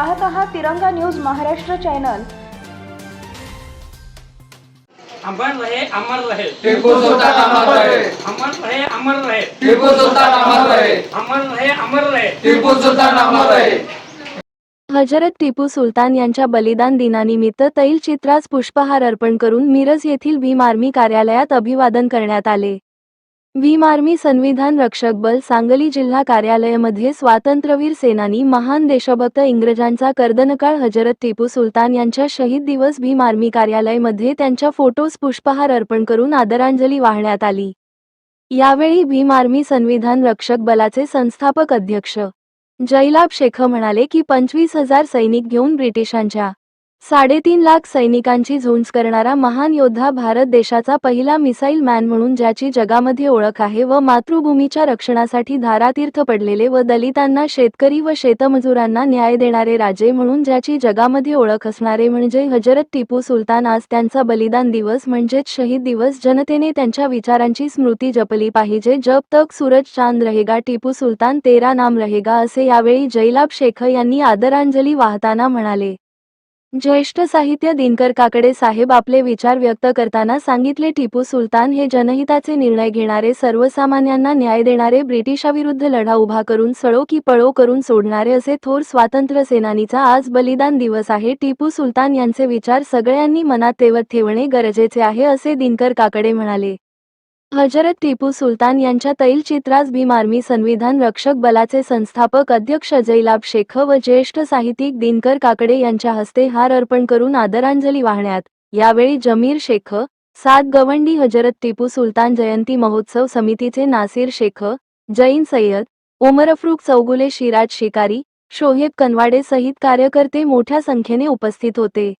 पाहत आहात तिरंगा न्यूज महाराष्ट्र चॅनल. अमर रहे अमर रहे. टिपू सुलतान अमर रहे. अमर रहे अमर रहे. टिपू सुलतान अमर रहे. अमर रहे अमर रहे. टिपू सुलतान अमर रहे. हजरत टिपू सुलतान यांच्या बलिदान दिनानिमित्त तैल चित्रास पुष्पहार अर्पण करून मिरज येथील भीम आर्मी कार्यालयात अभिवादन करण्यात आले. भीम आर्मी संविधान रक्षक बल सांगली जिल्हा कार्यालयामध्ये स्वातंत्र्यवीर सेनानी महान देशभक्त इंग्रजांचा कर्दनकाळ हजरत टिपू सुलतान यांच्या शहीद दिवस भीम आर्मी कार्यालयमध्ये त्यांच्या फोटोस पुष्पहार अर्पण करून आदरांजली वाहण्यात आली. यावेळी भीम आर्मी संविधान रक्षक बलाचे संस्थापक अध्यक्ष जैलाब शेख म्हणाले की पंचवीस हजार सैनिक घेऊन ब्रिटिशांच्या साडेतीन लाख सैनिकांची झुंज करणारा महान योद्धा भारत देशाचा पहिला मिसाईल मॅन म्हणून ज्याची जगामध्ये ओळख आहे व मातृभूमीच्या रक्षणासाठी धारातीर्थ पडलेले व दलितांना शेतकरी व शेतमजुरांना न्याय देणारे राजे म्हणून ज्याची जगामध्ये ओळख असणारे म्हणजे हजरत टिपू सुलतान आज त्यांचा बलिदान दिवस म्हणजेच शहीद दिवस. जनतेने त्यांच्या विचारांची स्मृती जपली पाहिजे. जब तक सूरज चांद रहेगा टिपू सुलतान तेरा नाम रहेगा असे यावेळी जैलाब शेख यांनी आदरांजली वाहताना म्हणाले. ज्येष्ठ साहित्य दिनकर काकडे साहेब आपले विचार व्यक्त करताना सांगितले टिपू सुलतान हे जनहिताचे निर्णय घेणारे सर्वसामान्यांना न्याय देणारे ब्रिटिशाविरुद्ध लढा उभा करून सळो की पळो करून सोडणारे असे थोर स्वातंत्र्य सेनानीचा आज बलिदान दिवस आहे. टिपू सुलतान यांचे विचार सगळ्यांनी मनात तेवत ठेवणे गरजेचे आहे असे दिनकर काकडे म्हणाले. हजरत टिपू सुलतान यांच्या तैलचित्रास भीम आर्मी संविधान रक्षक बलाचे संस्थापक अध्यक्ष जैलाब शेख व ज्येष्ठ साहित्यिक दिनकर काकडे यांच्या हस्ते हार अर्पण करून आदरांजली वाहण्यात. यावेळी जमीर शेख सात गवंडी हजरत टिपू सुलतान जयंती महोत्सव समितीचे नासिर शेख जैन सय्यद उमरफ्रुख चौगुले शिराज शिकारी शोहेब कनवाडे सहित कार्यकर्ते मोठ्या संख्येने उपस्थित होते.